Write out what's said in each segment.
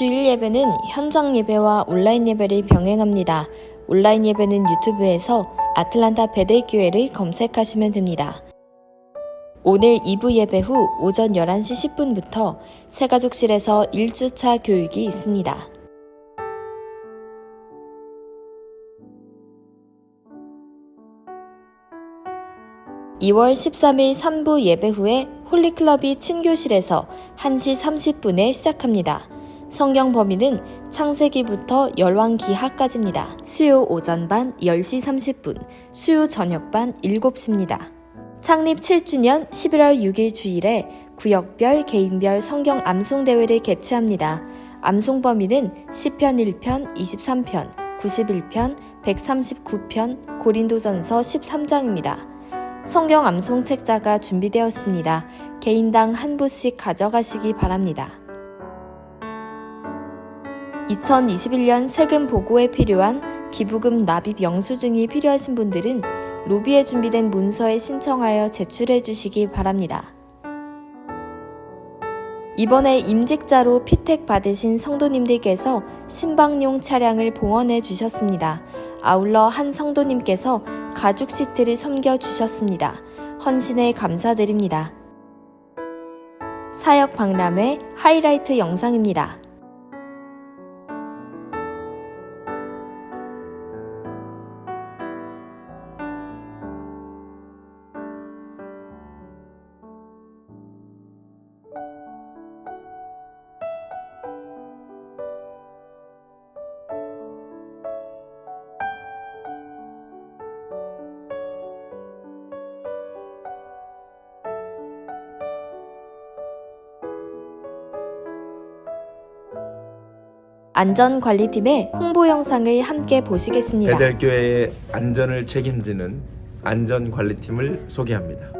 주일 예배는 현장 예배와 온라인 예배를 병행합니다. 온라인 예배는 유튜브에서 아틀란타 베델교회를 검색하시면 됩니다. 오늘 2부 예배 후 오전 11시 10분부터 새가족실에서 1주차 교육이 있습니다. (2월 13일) 3부 예배 후에 홀리클럽이 친교실에서 (1시 30분에) 시작합니다. 성경 범위는 창세기부터 열왕기하까지입니다. 수요 오전반 10시 30분, 수요 저녁반 7시입니다. 창립 7주년 11월 6일 주일에 구역별 개인별 성경 암송 대회를 개최합니다. 암송 범위는 시편 1편, 23편, 91편, 139편, 고린도전서 13장입니다. 성경 암송 책자가 준비되었습니다. 개인당 한 부씩 가져가시기 바랍니다. 2021년 세금 보고에 필요한 기부금 납입 영수증이 필요하신 분들은 로비에 준비된 문서에 신청하여 제출해 주시기 바랍니다. 이번에 임직자로 피택 받으신 성도님들께서 신방용 차량을 봉헌해 주셨습니다. 아울러 한 성도님께서 가죽 시트를 섬겨 주셨습니다. 헌신에 감사드립니다. 사역 박람회 하이라이트 영상입니다. 안전관리팀의 홍보 영상을 함께 보시겠습니다. 베델교회의 안전을 책임지는 안전관리팀을 소개합니다.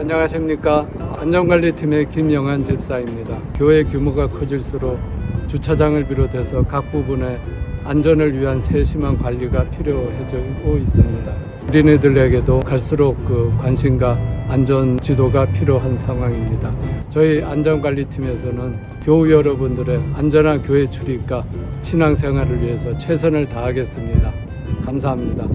안녕하십니까 안전관리팀의 김영환 집사입니다. 교회 규모가 커질수록 주차장을 비롯해서 각 부분의 안전을 위한 세심한 관리가 필요해지고 있습니다. 어린이들에게도 갈수록 그 관심과 안전 지도가 필요한 상황입니다. 저희 안전관리팀에서는 교우 여러분들의 안전한 교회 출입과 신앙생활을 위해서 최선을 다하겠습니다. 감사합니다.